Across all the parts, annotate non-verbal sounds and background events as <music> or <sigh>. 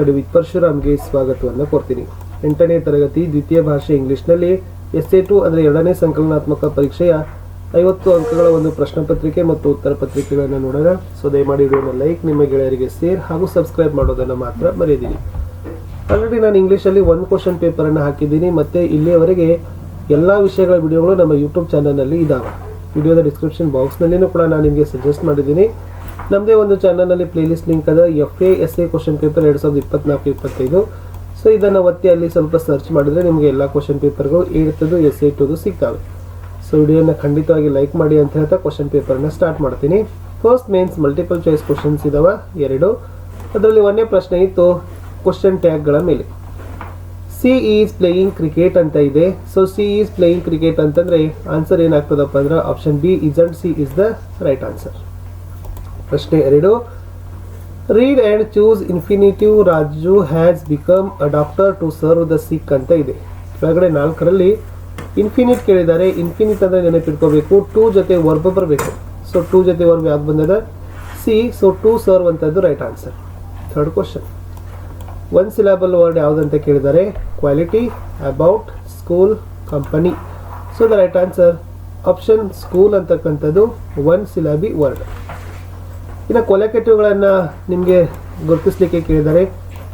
Study with ಪರಶುರಾಮ್ಗೆ ಸ್ವಾಗತವನ್ನು ಕೊಡ್ತೀನಿ ಎಂಟನೇ ತರಗತಿ ದ್ವಿತೀಯ ಭಾಷೆ ಇಂಗ್ಲಿಷ್ನಲ್ಲಿ ಎಸ್ ಎ ಟು ಅಂದರೆ ಎರಡನೇ ಸಂಕಲನಾತ್ಮಕ ಪರೀಕ್ಷೆಯ ಐವತ್ತು ಅಂಕಗಳ ಒಂದು ಪ್ರಶ್ನೆ ಪತ್ರಿಕೆ ಮತ್ತು ಉತ್ತರ ಪತ್ರಿಕೆಗಳನ್ನು ನೋಡೋಣ. ಸೊ, ದಯಮಾಡಿ ವಿಡಿಯೋನ ಲೈಕ್, ನಿಮ್ಮ ಗೆಳೆಯರಿಗೆ ಸೇರ್ ಹಾಗೂ ಸಬ್ಸ್ಕ್ರೈಬ್ ಮಾಡೋದನ್ನು ಮಾತ್ರ ಮರೆಯದಿರಿ. ಆಲ್ರೆಡಿ ನಾನು ಇಂಗ್ಲೀಷಲ್ಲಿ ಒಂದು ಕ್ವಶನ್ ಪೇಪರನ್ನು ಹಾಕಿದ್ದೀನಿ. ಮತ್ತು ಇಲ್ಲಿಯವರೆಗೆ ಎಲ್ಲ ವಿಷಯಗಳ ವಿಡಿಯೋಗಳು ನಮ್ಮ ಯೂಟ್ಯೂಬ್ ಚಾನಲ್ನಲ್ಲಿ ಇದ್ದಾವೆ ವಿಡಿಯೋದ ಡಿಸ್ಕ್ರಿಪ್ಷನ್ ಬಾಕ್ಸ್ನಲ್ಲಿಯೂ ಕೂಡ ನಾನು ನಿಮಗೆ ಸಜೆಸ್ಟ್ ಮಾಡಿದ್ದೀನಿ. ನಮ್ಮದೇ ಒಂದು ಚಾನಲ್ನಲ್ಲಿ ಪ್ಲೇಲಿಸ್ಟ್ ಲಿಂಕ್ ಅದ F A S A question paper ಎರಡು ಸಾವಿರದ ಇಪ್ಪತ್ನಾಲ್ಕು, ಇಪ್ಪತ್ತೈದು. ಸೊ ಇದನ್ನು ಒತ್ತಿ ಅಲ್ಲಿ ಸ್ವಲ್ಪ ಸರ್ಚ್ ಮಾಡಿದರೆ ನಿಮಗೆ ಎಲ್ಲ ಕ್ವಶನ್ ಪೇಪರ್ಗಳು ಏಳ್ತದ್ದು ಎಸ್ ಎ ಟುದು ಸಿಗ್ತವೆ. ಸೊ ವಿಡಿಯೋನ ಖಂಡಿತವಾಗಿ ಲೈಕ್ ಮಾಡಿ ಅಂತ ಹೇಳ್ತಾ ಕ್ವಶನ್ ಪೇಪರ್ನ ಸ್ಟಾರ್ಟ್ ಮಾಡ್ತೀನಿ. First mains multiple choice questions ಇದಾವೆ, ಎರಡು. ಅದರಲ್ಲಿ ಒಂದೇ ಪ್ರಶ್ನೆ ಇತ್ತು ಕ್ವಶನ್ ಟ್ಯಾಗ್ಗಳ ಮೇಲೆ. ಸಿ ಈಸ್ ಪ್ಲೇಯಿಂಗ್ ಕ್ರಿಕೆಟ್ ಅಂತ ಇದೆ. So C is playing cricket ಅಂತಂದರೆ ಆನ್ಸರ್ ಏನಾಗ್ತದಪ್ಪ ಅಂದ್ರೆ option B is and C is the right answer ಪ್ರಶ್ನೆ ಎರಡು. Read and choose infinitive Raju has become a doctor to serve the sick ಅಂತ ಇದೆ. ಕೆಳಗಡೆ ನಾಲ್ಕರಲ್ಲಿ ಇನ್ಫಿನಿಟ್ ಕೇಳಿದ್ದಾರೆ. ಇನ್ಫಿನಿಟ್ ಅಂದರೆ ನೆನಪಿಟ್ಕೋಬೇಕು. ಟೂ ಜೊತೆ ವರ್ಬ್ ಬರಬೇಕು. ಸೊ ಟೂ ಜೊತೆ ವರ್ಬ್ ಯಾವ್ದು ಬಂದಿದೆ? ಸಿ ಸೊ ಟೂ ಸರ್ವ್ ಅಂತದ್ದು right answer third question one syllable word ಯಾವುದಂತ ಕೇಳಿದ್ದಾರೆ? Quality about school company so the right answer option school ಅಂತಕ್ಕಂಥದ್ದು ಒನ್ ಸಿಲಾಬಿ ವರ್ಡ್ ಇನ್ನು ಕೊಲೆಕೆಟಿವ್ಗಳನ್ನು ನಿಮಗೆ ಗುರುತಿಸಲಿಕ್ಕೆ ಕೇಳಿದ್ದಾರೆ.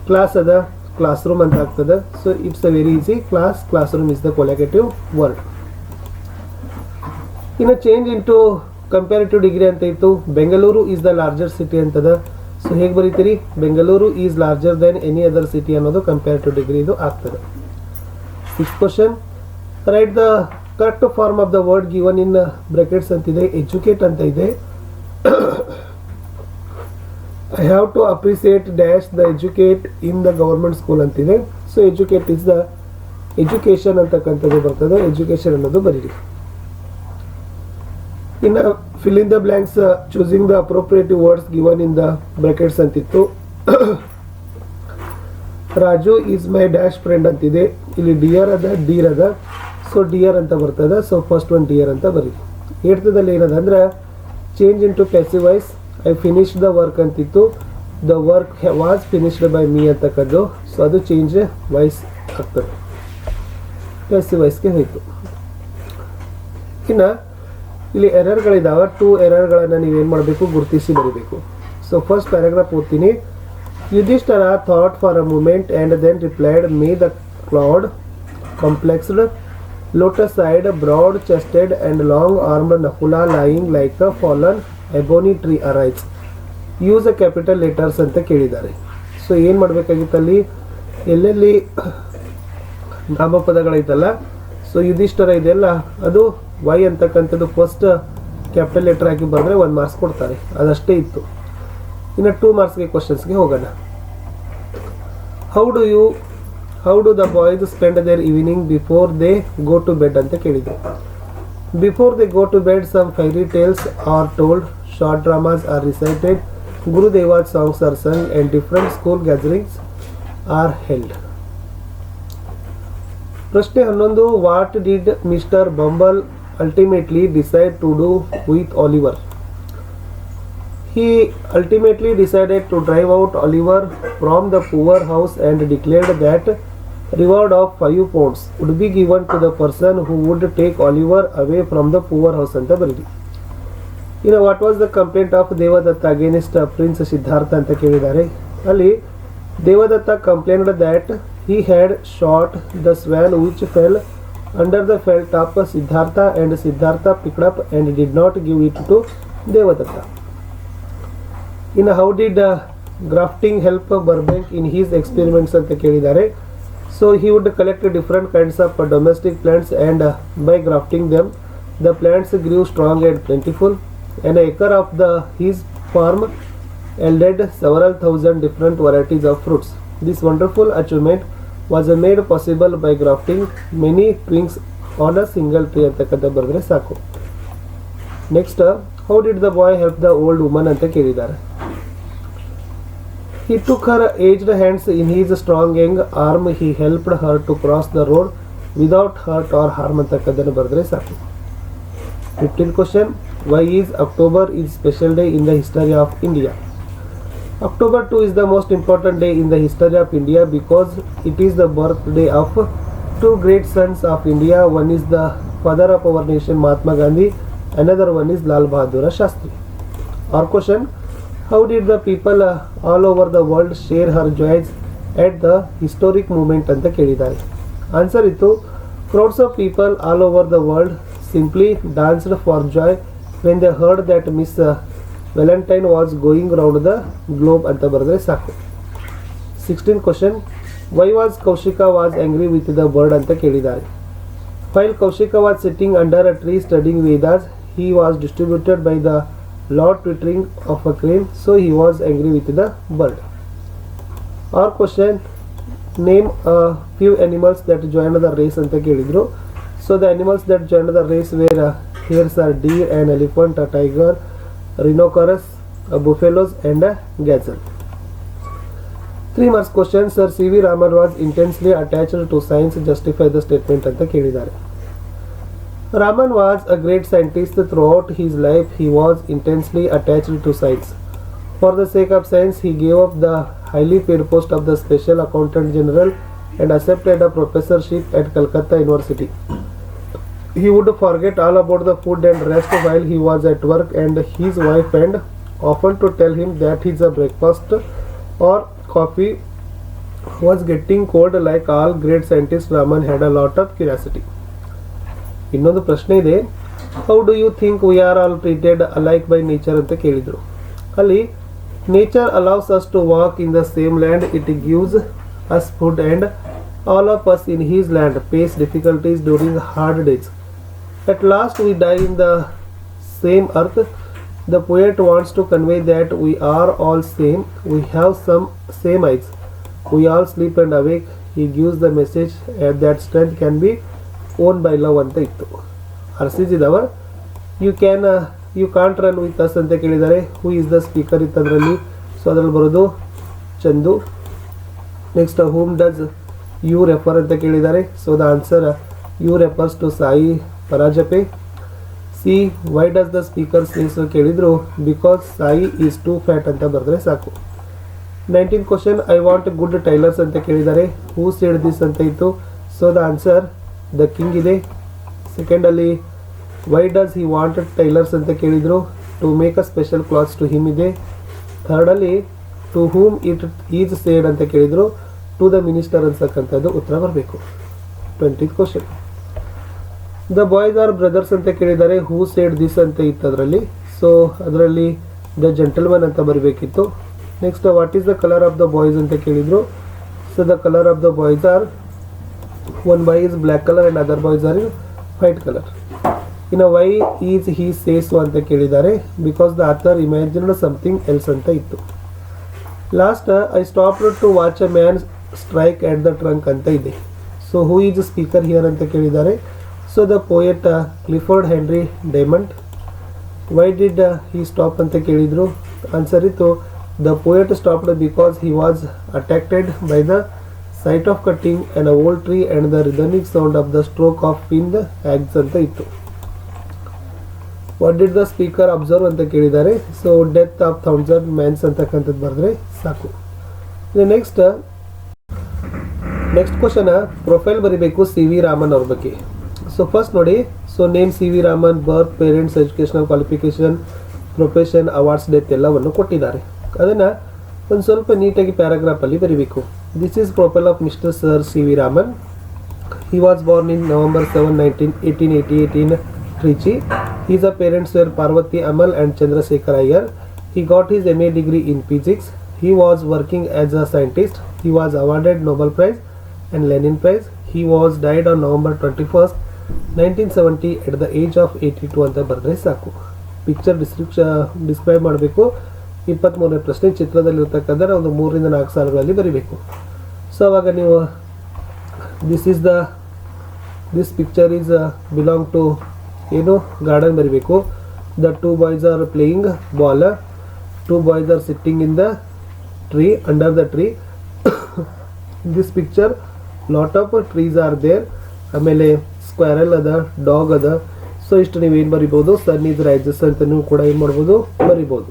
ಕ್ಲಾಸ್ ಅದ ಕ್ಲಾಸ್ ರೂಮ್ ಅಂತ ಆಗ್ತದೆ. So it's a very easy class classroom is the collective word ಇನ್ನು ಚೇಂಜ್ ಇಂಟು ಕಂಪ್ಯಾರಿಟಿವ್ ಡಿಗ್ರಿ ಅಂತ ಇತ್ತು. Bengaluru is the larger city ಅಂತದ. ಸೊ ಹೇಗೆ ಬರೀತೀರಿ? Bengaluru is larger then any other city ಅನ್ನೋದು comparative degree ಇದು ಆಗ್ತದೆ. Six question write the correct form of the word given in brackets ಅಂತಿದೆ. Educate ಅಂತ ಇದೆ. <coughs> I have to appreciate dash the educate in the government school ಅಂತಿದೆ. So educate is the education ಅಂತಕ್ಕಂಥದ್ದು ಬರ್ತದೆ. Education ಅನ್ನೋದು ಬರೀರಿ. ಇನ್ನು fill in the blanks choosing the appropriate words given in the brackets ಅಂತಿತ್ತು. <coughs> Raju is my dash friend ಅಂತಿದೆ. ಇಲ್ಲಿ dear ಅದ ಡಿರ್ ಅದ. ಸೊ ಡಿಯರ್ ಅಂತ ಬರ್ತದೆ. ಸೊ ಫಸ್ಟ್ ಒನ್ ಡಿಯರ್ ಅಂತ ಬರೀರಿ. ಏಡ್ತದಲ್ಲಿ ಏನದ ಅಂದ್ರೆ change in to voice I finish the work ಅಂತಿತ್ತು. The work was finished by me ಅಂತಕ್ಕದ್ದು. So ಅದು ಚೇಂಜ್ ವೈಸ್ ಆಗ್ತದೆ. ವಾಯ್ಸ್ಗೆ ಹೋಯಿತು. ಇನ್ನು, ಇಲ್ಲಿ ಎರರ್ಗಳಿದ್ದಾವೆ ಟೂ ಎರರ್ಗಳನ್ನು ನೀವೇನು ಮಾಡಬೇಕು? ಗುರುತಿಸಿ ಬರೀಬೇಕು. ಸೊ ಫಸ್ಟ್ ಪ್ಯಾರಾಗ್ರಾಫ್ ಓದ್ತೀನಿ. Yudhishthira thought for a moment and then replied may the cloud complexioned lotus eyed broad chested and long armed Nakula lying like a fallen ebony tree arise use a capital letters ಅಂತ ಕೇಳಿದ್ದಾರೆ. So ಏನು ಮಾಡಬೇಕಾಗಿತ್ತಲ್ಲಿ? ಎಲ್ಲೆಲ್ಲಿ ನಾಮಪದಗಳೈತಲ್ಲ? So Yudhishthira ಇದೆಯಲ್ಲ, ಅದು Y ಅಂತಕ್ಕಂಥದ್ದು first capital letter ಹಾಕಿ ಬಂದರೆ ಒಂದು ಮಾರ್ಕ್ಸ್ ಕೊಡ್ತಾರೆ. ಅದಷ್ಟೇ ಇತ್ತು. ಇನ್ನು ಟೂ ಮಾರ್ಕ್ಸ್ಗೆ ಕ್ವಶನ್ಸ್ಗೆ ಹೋಗೋಣ. How do you how do the boys spend their evening before they go to bed ಅಂತ ಕೇಳಿದ್ರು. Before they go to bed some fairy tales are told short dramas are recited Gurudeva's songs are sung and different school gatherings are held ಪ್ರಶ್ನೆ ಹನ್ನೊಂದು what did mister Bumble ultimately decide to do with Oliver He ultimately decided to drive out Oliver from the poor house and declared that reward of five pounds would be given to the person who would take Oliver away from the poor house ಅಂತ ಬರೀರಿ ಇನ್ನು what was the complaint of Devadatta against prince Siddhartha ಅಂತ ಕೇಳಿದ್ದಾರೆ ಅಲ್ಲಿ Devadatta complained that shot the swan which fell under the felt of Siddhartha and Siddhartha picked up and did not give it to Devadatta. In how did uh, grafting help Burbank in his experiments ಅಂತ ಕೇಳಿದ್ದಾರೆ So he would collect different kinds of domestic plants and uh, by grafting them the plants grew strong and plentiful. An acre of the his farm yielded several thousand different varieties of fruits. This wonderful achievement was made possible by grafting many twigs on a single tree ಅಂತಕ್ಕಂಥ ಬರೆದ್ರೆ ಸಾಕು next how did the boy help the old woman ಅಂತ ಕೇಳಿದ್ದಾರೆ He took her aged hands in his strong young arm. He helped her to cross the road without hurt or harm ಅಂತಕ್ಕದ್ದನ್ನು ಬರೆದ್ರೆ ಸಾಕು fifteen question why is October is special day in the history of India October 2 is the most important day in the history of India because it is the birthday of two great sons of India. One is the father of our nation, Mahatma Gandhi. Another one is Lal Bahadur Shastri. Our question How did the people uh, all over the world share her joys at the historic moment ಅಂತ ಕೇಳಿದ್ದಾರೆ answer ಇತ್ತು crowds of people all over the world simply danced for joy when they heard that Miss Valentine was going round the globe ಅಂತ ಬರೆದ್ರೆ ಸಾಕು sixteen question why was Kaushika was angry with the bird ಅಂತ ಕೇಳಿದ್ದಾರೆ While Kaushika was sitting under a tree studying Vedas, he was distributed by the loud twittering of a crane, so he was angry with the bird. Our question name a few animals that joined the race ಅಂತ ಕೇಳಿದ್ರು so the animals that join the race were hares are deer and elephant a tiger rhinoceros buffaloes and a gazelle three marks question sir C V Raman was intensely attached to science justify the statement ಅಂತ ಕೇಳಿದ್ದಾರೆ Raman was a great scientist throughout his life. He was intensely attached to science. For the sake of science, he gave up the highly paid post of the Special Accountant General and accepted a professorship at Calcutta University. He would forget all about the food and rest while he was at work, and his wife and often to tell him that his breakfast or coffee was getting cold. Like all great scientists, Raman had a lot of curiosity. ಇನ್ನೊಂದು ಪ್ರಶ್ನೆ ಇದೆ how do you think we are all treated alike by nature ಅಂತ ಕೇಳಿದರು ಅಲ್ಲಿ nature allows us to walk in the same land it gives us food and all of us in his land face difficulties during hard days At last we die in the same earth. The poet wants to convey that we are all same. We have some same eyes. We all sleep and awake. He gives the message uh, that strength can be by love ಅಂತ ಇತ್ತು. ಹರ್ಸಿಸಿದವ you can you can't run with us ಅಂತ ಕೇಳಿದ್ದಾರೆ. Who is the speaker ಇತ್ತು ಅದರಲ್ಲಿ so ಅದರಲ್ಲಿ ಬರೋದು Chandu. Next whom does you refer ಅಂತ ಕೇಳಿದ್ದಾರೆ. So the answer you refers to Sai Paranjape c why does the speaker says ಕೇಳಿದ್ರು. Because Sai is too fat ಅಂತ ಬರೆದ್ರೆ ಸಾಕು. Nineteen question I want good tailors ಅಂತ ಕೇಳಿದ್ದಾರೆ. Who said this ಅಂತ ಇತ್ತು. So the answer the king ಇದೆ. ಸೆಕೆಂಡಲ್ಲಿ why does he wanted tailors ಅಂತ ಕೇಳಿದರು. To make a special clothes to him ಇದೆ. ಥರ್ಡಲ್ಲಿ to whom it is said ಅಂತ ಕೇಳಿದರು. ಟು ದ ಮಿನಿಸ್ಟರ್ ಅನ್ಸಕ್ಕಂಥದ್ದು ಉತ್ತರ ಬರಬೇಕು. Twenty question the boys are brothers ಅಂತ ಕೇಳಿದ್ದಾರೆ. ಹೂ ಸೇಡ್ ದಿಸ್ ಅಂತ ಇತ್ತು ಅದರಲ್ಲಿ ಸೊ ಅದರಲ್ಲಿ ದ ಜೆಂಟಲ್ಮನ್ ಅಂತ ಬರಬೇಕಿತ್ತು. Next what is the colour of the boys ಅಂತ ಕೇಳಿದರು. So the colour of the boys are boy is black colour and other boys are in white colour ಇನ್ನು why is he says ಅಂತ ಕೇಳಿದ್ದಾರೆ because the author imagined something else ಅಂತ ಇತ್ತು last I stop to watch a man strike at the trunk ಅಂತ ಇದೆ so who is speaker here ಅಂತ ಕೇಳಿದ್ದಾರೆ so the poet Clifford Henry Dyment why did he stop ಅಂತ ಕೇಳಿದರು answer ಇತ್ತು the poet stopped because he was attracted by the sight of cutting and a old tree and the rhythmic sound of the stroke of pin the axe ಅಂತ ಇತ್ತು. What did the speaker observe ಅಂತ ಕೇಳಿದ್ದಾರೆ. So death of thousand man's ಅಂತಕ್ಕಂಥದ್ದು ಬರೆದ್ರೆ ಸಾಕು. Next next question profile ಬರೀಬೇಕು C V Raman ಅವ್ರ ಬಗ್ಗೆ. ಸೊ ಫಸ್ಟ್ ನೋಡಿ so name C V Raman birth parents educational qualification profession awards death ಎಲ್ಲವನ್ನು ಕೊಟ್ಟಿದ್ದಾರೆ. ಅದನ್ನು ಒಂದು ಸ್ವಲ್ಪ ನೀಟಾಗಿ ಪ್ಯಾರಾಗ್ರಾಫಲ್ಲಿ ಬರೀಬೇಕು. This is profile of mister sir C V Raman He was born in November 7, 19, 1888 in Trichy. His parents were Parvati Amal and Chandrasekhar Iyer. He got his MA degree in physics. He was working as a scientist. He was awarded Nobel Prize and Lenin Prize. He was died on November 21st, 1970 at the age of 82 ಅಂತ ಬರೆದ್ರೆ ಸಾಕು picture description describe ಮಾಡಬೇಕು ಇಪ್ಪತ್ತ್ಮೂರನೇ ಪ್ರಶ್ನೆ ಚಿತ್ರದಲ್ಲಿರ್ತಕ್ಕಂಥ ಒಂದು ಮೂರರಿಂದ ನಾಲ್ಕು ಸಾಲುಗಳಲ್ಲಿ ಬರೀಬೇಕು. ಸೊ ಅವಾಗ ನೀವು this is the this picture is belong to ಏನು ಗಾರ್ಡನ್ ಬರೀಬೇಕು. The two boys are playing ball two boys are sitting in the tree under the tree this picture lot of trees are there ಆಮೇಲೆ squirrel ಅದ dog ಅದ. So ಇಷ್ಟು ನೀವು ಏನು ಬರಿಬೋದು? ಸನ್ is rises ಅಂತ ನೀವು ಕೂಡ ಏನು ಮಾಡ್ಬೋದು? ಬರಿಬೋದು.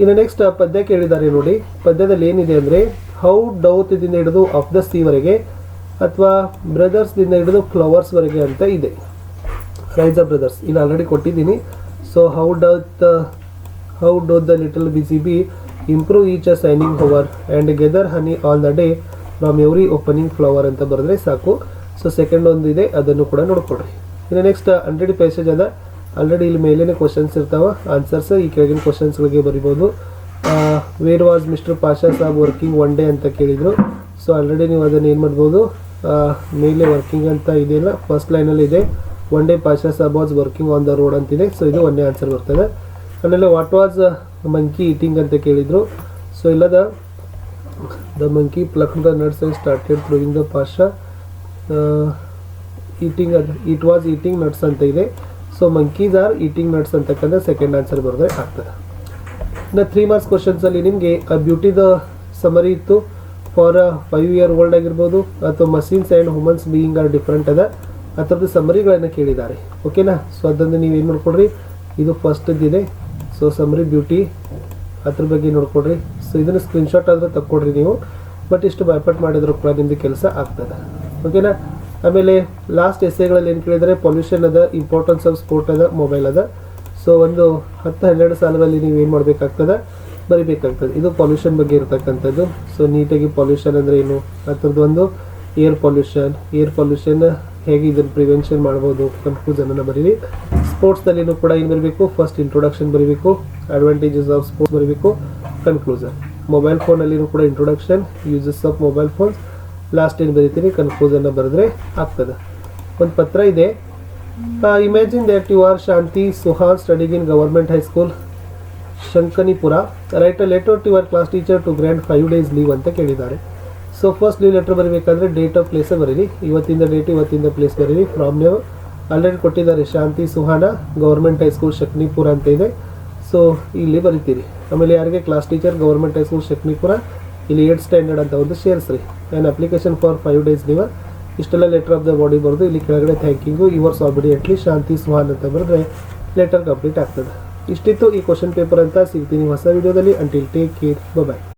ಇನ್ನು ನೆಕ್ಸ್ಟ್ ಪದ್ಯ ಕೇಳಿದ್ದಾರೆ ನೋಡಿ. ಪದ್ಯದಲ್ಲಿ ಏನಿದೆ ಅಂದರೆ ಹೌ ಡೌತ್ದಿಂದ ಹಿಡಿದು ಆಫ್ ದ ಸೀವರೆಗೆ ಅಥವಾ ಬ್ರದರ್ಸ್ದಿಂದ ಹಿಡಿದು ಫ್ಲವರ್ಸ್ವರೆಗೆ ಅಂತ ಇದೆ. ರೈಸ್ ಬ್ರದರ್ಸ್ ಇಲ್ಲಿ ಆಲ್ರೆಡಿ ಕೊಟ್ಟಿದ್ದೀನಿ. So how doth how doth the little busy bee improve each a shining hour and gather honey all the day from every opening flower ಅಂತ ಬರೆದ್ರೆ ಸಾಕು. ಸೊ ಸೆಕೆಂಡ್ ಒಂದು ಇದೆ, ಅದನ್ನು ಕೂಡ ನೋಡ್ಕೊಡ್ರಿ ಇನ್ನು ನೆಕ್ಸ್ಟ್ ಹಂಡ್ರೆಡ್ ಪೇಸೇಜ್ ಅದ. ಆಲ್ರೆಡಿ ಇಲ್ಲಿ ಮೇಲೇ ಕ್ವಶನ್ಸ್ ಇರ್ತಾವೆ. ಆನ್ಸರ್ಸ್ ಈ ಕೆಳಗಿನ ಕ್ವಶನ್ಸ್ಗಳಿಗೆ ಬರಿಬೋದು. Where was mister Pasha Sab working one day ಅಂತ ಕೇಳಿದರು. ಸೊ ಆಲ್ರೆಡಿ ನೀವು ಅದನ್ನು ಏನು ಮಾಡ್ಬೋದು? ಮೇಲೆ ವರ್ಕಿಂಗ್ ಅಂತ ಇದೆಯಲ್ಲ ಫಸ್ಟ್ ಲೈನಲ್ಲಿ ಇದೆ. One day Pasha Sab was working on the road ಅಂತಿದೆ. ಸೊ ಇದು ಒಂದೇ ಆನ್ಸರ್ ಬರ್ತದೆ. ಆಮೇಲೆ ವಾಟ್ ವಾಸ್ ಮಂಕಿ ಈಟಿಂಗ್ ಅಂತ ಕೇಳಿದರು. ಸೊ ಇಲ್ಲದ the monkey pluck the nuts and started throwing the Pasha eating ಅದು ಇಟ್ ವಾಸ್ ಈಟಿಂಗ್ ನಟ್ಸ್ ಅಂತ ಇದೆ. So monkeys are eating nuts ಅಂತಕ್ಕಂಥ ಸೆಕೆಂಡ್ ಆನ್ಸರ್ ಬರೆದ್ರೆ ಆಗ್ತದೆ. ಇನ್ನು ತ್ರೀ ಮಾರ್ಕ್ಸ್ ಕ್ವಶನ್ಸಲ್ಲಿ ನಿಮಗೆ ಆ ಬ್ಯೂಟಿದ ಸಮರಿ ಇತ್ತು. ಫಾರ್ ಫೈವ್ ಇಯರ್ ಓಲ್ಡ್ ಆಗಿರ್ಬೋದು, ಅಥವಾ machines and womens being are different ಅದ. ಆ ಥರದ್ದು ಸಮರಿಗಳನ್ನು ಕೇಳಿದ್ದಾರೆ. ಓಕೆನಾ ಸೊ ಅದನ್ನು ನೀವು ಏನು ನೋಡ್ಕೊಡ್ರಿ ಇದು ಫಸ್ಟ್ದಿದೆ ಸೊ ಸಮರಿ ಬ್ಯೂಟಿ ಅದ್ರ ಬಗ್ಗೆ ನೋಡ್ಕೊಡ್ರಿ ಸೊ ಇದನ್ನು ಸ್ಕ್ರೀನ್ಶಾಟ್ ಆದರೂ ತಕ್ಕೊಡ್ರಿ ನೀವು. ಬಟ್ ಇಷ್ಟು ಬೈಪಟ್ ಮಾಡಿದ್ರು ಕೂಡ ನಿಮ್ಮದು ಕೆಲಸ ಆಗ್ತದೆ. ಓಕೆನಾ ಆಮೇಲೆ ಲಾಸ್ಟ್ ಎಸ್ಸೆಗಳಲ್ಲಿ ಏನು ಕೇಳಿದರೆ ಪೊಲ್ಯೂಷನ್ ಅದ ಇಂಪಾರ್ಟೆನ್ಸ್ ಆಫ್ ಸ್ಪೋರ್ಟ್ ಅದ ಮೊಬೈಲ್ ಅದ. ಸೊ ಒಂದು ಹತ್ತು, ಹನ್ನೆರಡು ಸಾಲದಲ್ಲಿ ನೀವು ಏನು ಮಾಡಬೇಕಾಗ್ತದೆ? ಬರಿಬೇಕಾಗ್ತದೆ. ಇದು ಪೊಲ್ಯೂಷನ್ ಬಗ್ಗೆ ಇರತಕ್ಕಂಥದ್ದು. ಸೊ ನೀಟಾಗಿ ಪೊಲ್ಯೂಷನ್ ಅಂದರೆ ಏನು? ಅದ್ರದ್ದು ಒಂದು ಏರ್ ಪೊಲ್ಯೂಷನ್ ಏರ್ ಪೊಲ್ಯೂಷನ್ ಹೇಗೆ ಇದನ್ನು ಪ್ರಿವೆನ್ಷನ್ ಮಾಡ್ಬೋದು ಕನ್ಫ್ಯೂಸನನ್ನು ಬರೀರಿ. ಸ್ಪೋರ್ಟ್ಸ್ದಲ್ಲಿನೂ ಕೂಡ ಏನು ಬರಬೇಕು? ಫಸ್ಟ್ ಇಂಟ್ರೊಡಕ್ಷನ್ ಬರೀಬೇಕು. ಅಡ್ವಾಂಟೇಜಸ್ ಆಫ್ ಸ್ಪೋರ್ಟ್ಸ್ ಬರೀಬೇಕು. ಕನ್ಕ್ಲೂಸನ್ ಮೊಬೈಲ್ ಫೋನಲ್ಲಿನೂ ಕೂಡ introduction uses of mobile phones last ಏನು ಬರೀತೀನಿ? ಕನ್ಕ್ಲೂಸನ್ನ ಬರೆದ್ರೆ ಆಗ್ತದೆ. ಒಂದು ಪತ್ರ ಇದೆ. Imagine that you are Shanti Suhan studying in government high school Shankanipura write a letter to your class teacher to grant five days leave ಅಂತ ಕೇಳಿದ್ದಾರೆ. ಸೊ ಫಸ್ಟ್ ಲೀವ್ ಲೆಟರ್ ಬರಬೇಕಾದ್ರೆ ಡೇಟ್ ಆಫ್ ಪ್ಲೇಸೇ ಬರೀರಿ. ಇವತ್ತಿಂದ ಡೇಟ್ ಇವತ್ತಿಂದ place ಬರೀರಿ. From ನೀವು already ಕೊಟ್ಟಿದ್ದಾರೆ Shanti Suhana government high school Shaknipura ಅಂತ ಇದೆ. ಸೊ ಇಲ್ಲಿ ಬರಿತೀರಿ. ಆಮೇಲೆ ಯಾರಿಗೆ? Class teacher government high school Shaknipura ಇಲ್ಲಿ ಏಟ್ ಸ್ಟ್ಯಾಂಡರ್ಡ್ ಅಂತ ಒಂದು ಸೇರಿಸ್ರಿ. An application for five days ನೀವು ಇಷ್ಟೆಲ್ಲ ಲೆಟರ್ ಆಫ್ ದ ಬಾಡಿ ಬರೆದು. ಇಲ್ಲಿ ಕೆಳಗಡೆ ಥ್ಯಾಂಕಿಂಗು ಯುವರ್ಸ್ ಆಬಿಡಿಯೆಂಟ್ಲಿ ಶಾಂತಿ ಸುಹಾನ್ ಅಂತ ಬರೆದ್ರೆ ಲೆಟರ್ ಕಂಪ್ಲೀಟ್ ಆಗ್ತದೆ. ಇಷ್ಟಿತ್ತು ಈ ಕ್ವಶನ್ ಪೇಪರ್ ಅಂತ ಸಿಗ್ತೀನಿ ಹೊಸ ವಿಡಿಯೋದಲ್ಲಿ ಅಂಟಿಲ್ ಟೇಕ್ ಕೇರ್ ಬಾಯ್